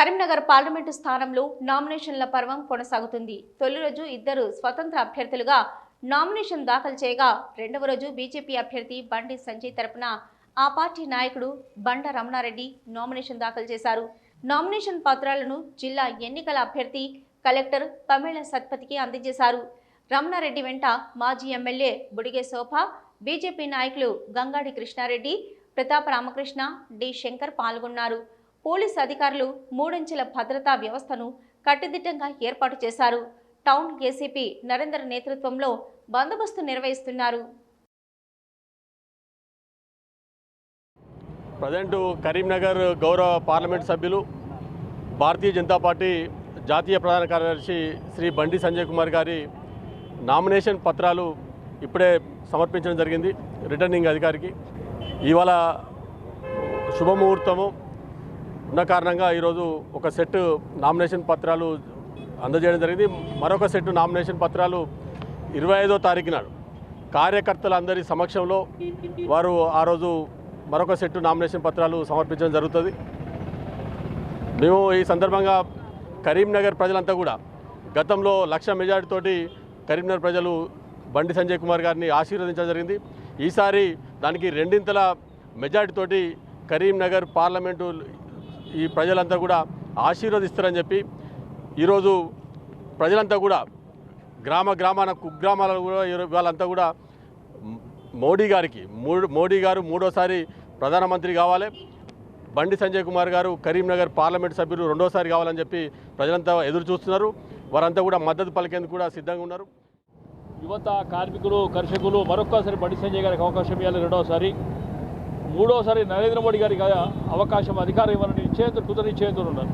Karimnagar parliament స్థానంలో నామినేషన్ల పర్వం కొనసాగుతుంది. తొలి రోజు ఇద్దరు స్వతంత్ర అభ్యర్థులుగా నామినేషన్ దాఖలు చేయగా రెండవ రోజు బీజేపీ అభ్యర్థి బండి సంజయ్ తరపున ఆ పార్టీ నాయకుడు బండ రమణారెడ్డి నామినేషన్ దాఖలు చేశారు. నామినేషన్ పత్రాలను జిల్లా ఎన్నికల అభ్యర్థి కలెక్టర్ తమిళ సత్పతికి అందజేశారు. రమణారెడ్డి వెంట మాజీ ఎమ్మెల్యే బుడిగే శోభ బీజేపీ నాయకులు గంగాడి కృష్ణారెడ్డి ప్రతాప్ రామకృష్ణ డి శంకర్ పాల్గొన్నారు. పోలీస్ అధికారులు మూడంచెల భద్రతా వ్యవస్థను కట్టుదిట్టంగా ఏర్పాటు చేశారు. టౌన్ ఏసీపీ నరేందర్ నేతృత్వంలో బందోబస్తు నిర్వహిస్తున్నారు. ప్రజెంట్ కరీంనగర్ గౌరవ పార్లమెంట్ సభ్యులు భారతీయ జనతా పార్టీ జాతీయ ప్రధాన కార్యదర్శి శ్రీ బండి సంజయ్ కుమార్ గారి నామినేషన్ పత్రాలు ఇప్పుడే సమర్పించడం జరిగింది రిటర్నింగ్ అధికారికి. ఇవాళ శుభముహూర్తము. ఉన్న కారణంగా ఈరోజు ఒక సెట్ నామినేషన్ పత్రాలు అందజేయడం జరిగింది. మరొక సెట్ నామినేషన్ పత్రాలు ఇరవై ఐదో తారీఖు నాడు కార్యకర్తలందరి సమక్షంలో వారు ఆ రోజు మరొక సెట్ నామినేషన్ పత్రాలు సమర్పించడం జరుగుతుంది. మేము ఈ సందర్భంగా కరీంనగర్ ప్రజలంతా కూడా గతంలో లక్ష మెజార్టీతోటి కరీంనగర్ ప్రజలు బండి సంజయ్ కుమార్ గారిని ఆశీర్వదించడం జరిగింది. ఈసారి దానికి రెండింతల మెజార్టీతోటి కరీంనగర్ పార్లమెంటు ఈ ప్రజలంతా కూడా ఆశీర్వదిస్తారని చెప్పి ఈరోజు ప్రజలంతా కూడా గ్రామ గ్రామాన కుగ్రామాలలో కూడా వాళ్ళంతా కూడా మోడీ గారికి మూడు మోడీ గారు మూడోసారి ప్రధానమంత్రి కావాలి. బండి సంజయ్ కుమార్ గారు కరీంనగర్ పార్లమెంట్ సభ్యులు రెండోసారి కావాలని చెప్పి ప్రజలంతా ఎదురు చూస్తున్నారు. వారంతా కూడా మద్దతు పలికేందుకు కూడా సిద్ధంగా ఉన్నారు. యువత కార్మికులు కర్షకులు మరొక్కసారి బండి సంజయ్ గారికి అవకాశం ఇవ్వాలి రెండోసారి. మూడోసారి నరేంద్ర మోడీ గారికి అవకాశం అధికారం ఇవ్వాలని నిశ్చయంతో కృత నిశ్చయంతో ఉన్నారు.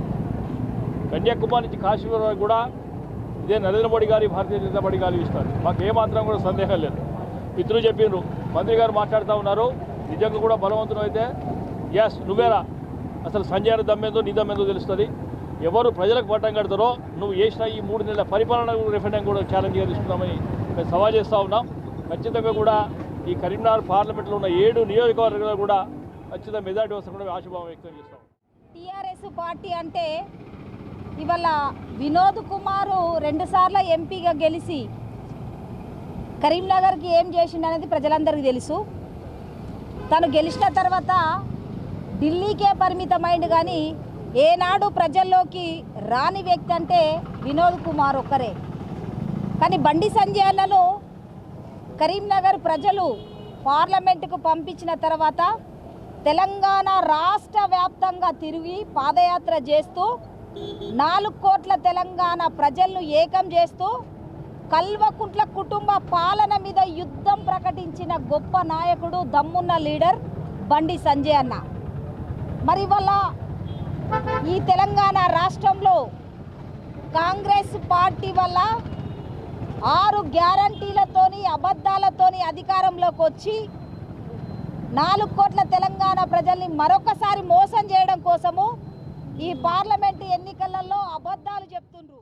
కన్యాకుమారి నుంచి కాశ్మీర్ వరకు కూడా ఇదే నరేంద్ర మోడీ గారి భారతీయ జనతా పార్టీ గారు ఇస్తారు. మాకు ఏమాత్రం కూడా సందేహం లేదు. మిత్రులు చెప్పిండ్రు మంత్రి గారు మాట్లాడుతూ ఉన్నారు. నిజంగా కూడా బలవంతులు అయితే. ఎస్ నువ్వేరా? అసలు సంజయ్ దమ్మేందో నీ దమ్మేందో తెలుస్తుంది. ఎవరు ప్రజలకు పట్టం కడతారో నువ్వు చేసిన ఈ మూడు నెలల పరిపాలన రిఫరెండం కూడా ఛాలెంజ్గా తీసుకున్నామని మేము సవాల్ చేస్తూ ఉన్నాం. ఖచ్చితంగా కూడా ఈ కరీంనగర్ పార్లమెంట్లో ఉన్న ఏడు నియోజకవర్గాలు కూడా ఖచ్చితంగా మెజార్టీ వస్తే కూడా ఆశాభావం వ్యక్తం చేస్తాం. టీఆర్ఎస్ పార్టీ అంటే ఇవాళ వినోద్ కుమారు రెండుసార్లు ఎంపీగా గెలిచి కరీంనగర్కి ఏం చేసిండు అనేది ప్రజలందరికీ తెలుసు. తను గెలిచిన తర్వాత ఢిల్లీకే పరిమితమైంది కానీ ఏనాడు ప్రజల్లోకి రాని వ్యక్తి అంటే వినోద్ కుమార్ ఒక్కరే. కానీ బండి సంజయ్ కరీంనగర్ ప్రజలు పార్లమెంటుకు పంపించిన తర్వాత తెలంగాణ రాష్ట్ర వ్యాప్తంగా తిరిగి పాదయాత్ర చేస్తూ నాలుగు కోట్ల తెలంగాణ ప్రజలను ఏకం చేస్తూ కల్వకుంట్ల కుటుంబ పాలన మీద యుద్ధం ప్రకటించిన గొప్ప నాయకుడు దమ్మున్న లీడర్ బండి సంజయ్ అన్న. మరి వల్ల ఈ తెలంగాణ రాష్ట్రంలో కాంగ్రెస్ పార్టీ వల్ల ఆరు గ్యారంటీలతోని అబద్ధాలతోని అధికారంలోకి వచ్చి నాలుగు కోట్ల తెలంగాణ ప్రజల్ని మరొకసారి మోసం చేయడం కోసము ఈ పార్లమెంటు ఎన్నికలలో అబద్ధాలు చెప్తుండ్రు.